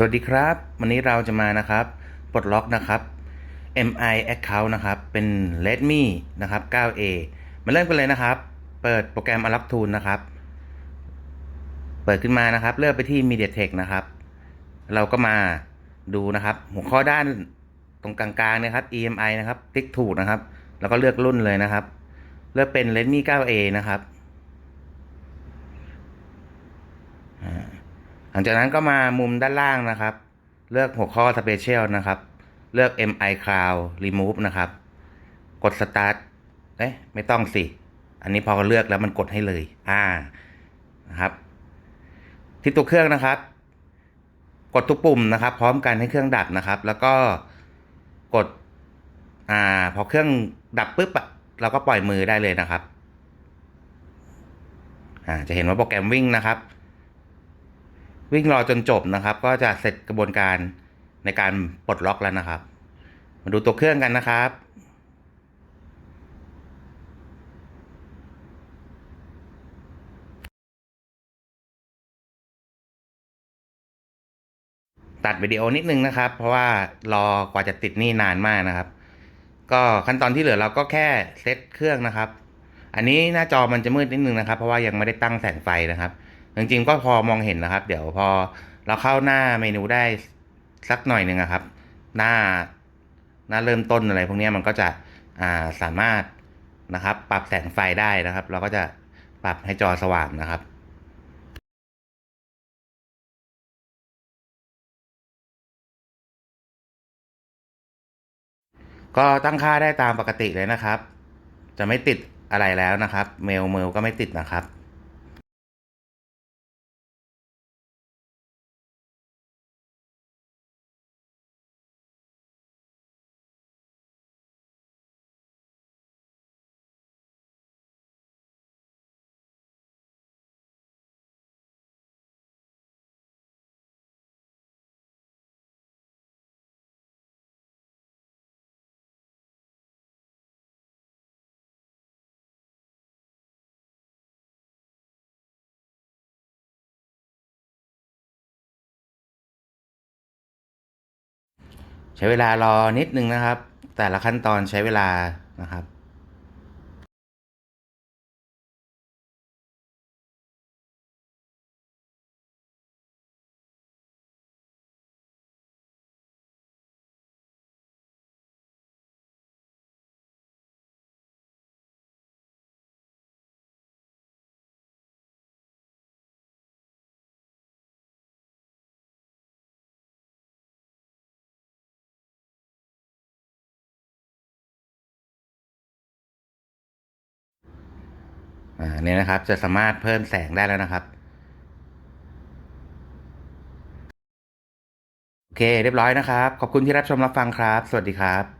สวัสดีครับ วันนี้เราจะมานะครับปลดล็อกนะครับ MI Account นะครับเป็น Redmi นะครับ 9A มาเริ่มกันเลยนะครับ เปิดโปรแกรม Unlock Tool นะครับ เปิดขึ้นมานะครับ เลือกไปที่ MediaTek นะครับ เราก็มาดูนะครับ หัวข้อด้านตรงกลางๆนะครับ EMI นะครับ ติ๊กถูกนะครับ แล้วก็เลือกรุ่นเลยนะครับ เลือกเป็น Redmi 9A นะครับอ่า หลังจากนั้นก็มามุมด้านล่างนะครับ เลือกหัวข้อ Special นะครับ เลือก MI Cloud Remove นะครับ กด Start เอ๊ะไม่ต้องสิ อันนี้พอเลือกแล้วมันกดให้เลย อ่านะครับ ที่ตัวเครื่องนะครับ กดทุกปุ่มนะครับ พร้อมกันให้เครื่องดับนะครับ แล้วก็กด อ่า พอเครื่องดับปุ๊บอะเราก็ปล่อยมือได้เลยนะครับ อ่า จะเห็นว่าโปรแกรมวิ่งนะครับ วิ่งรอจนจบนะครับ ก็จะเสร็จกระบวนการในการปลดล็อกแล้วนะครับ มาดูตัวเครื่องกันนะครับตัดวิดีโอนิดนึงนะครับ เพราะว่ารอกว่าจะติดนี่นานมากนะครับ ก็ขั้นตอนที่เหลือเราก็แค่เซตเครื่องนะครับ อันนี้หน้าจอมันจะมืดนิดนึงนะครับ เพราะว่ายังไม่ได้ตั้งแสงไฟนะครับ จริงๆก็พอมองเห็นนะครับ เดี๋ยวพอเราเข้าหน้าเมนูได้สักหน่อยหนึ่งอะครับ หน้าหน้าเริ่มต้นอะไรพวกนี้มันก็จะอ่าสามารถนะครับ ปรับแสงไฟได้นะครับ เราก็จะปรับให้จอสว่างนะครับก็ตั้งค่าได้ตามปกติเลยนะครับ จะไม่ติดอะไรแล้วนะครับ เมลเมลก็ไม่ติดนะครับ ใช้เวลารอนิดนึงนะครับ แต่ละขั้นตอนใช้เวลานะครับ อ่าเนี่ยนะครับ จะสามารถเพิ่มแสงได้แล้วนะครับ โอเค เรียบร้อยนะครับ ขอบคุณที่รับชมรับฟังครับ สวัสดีครับ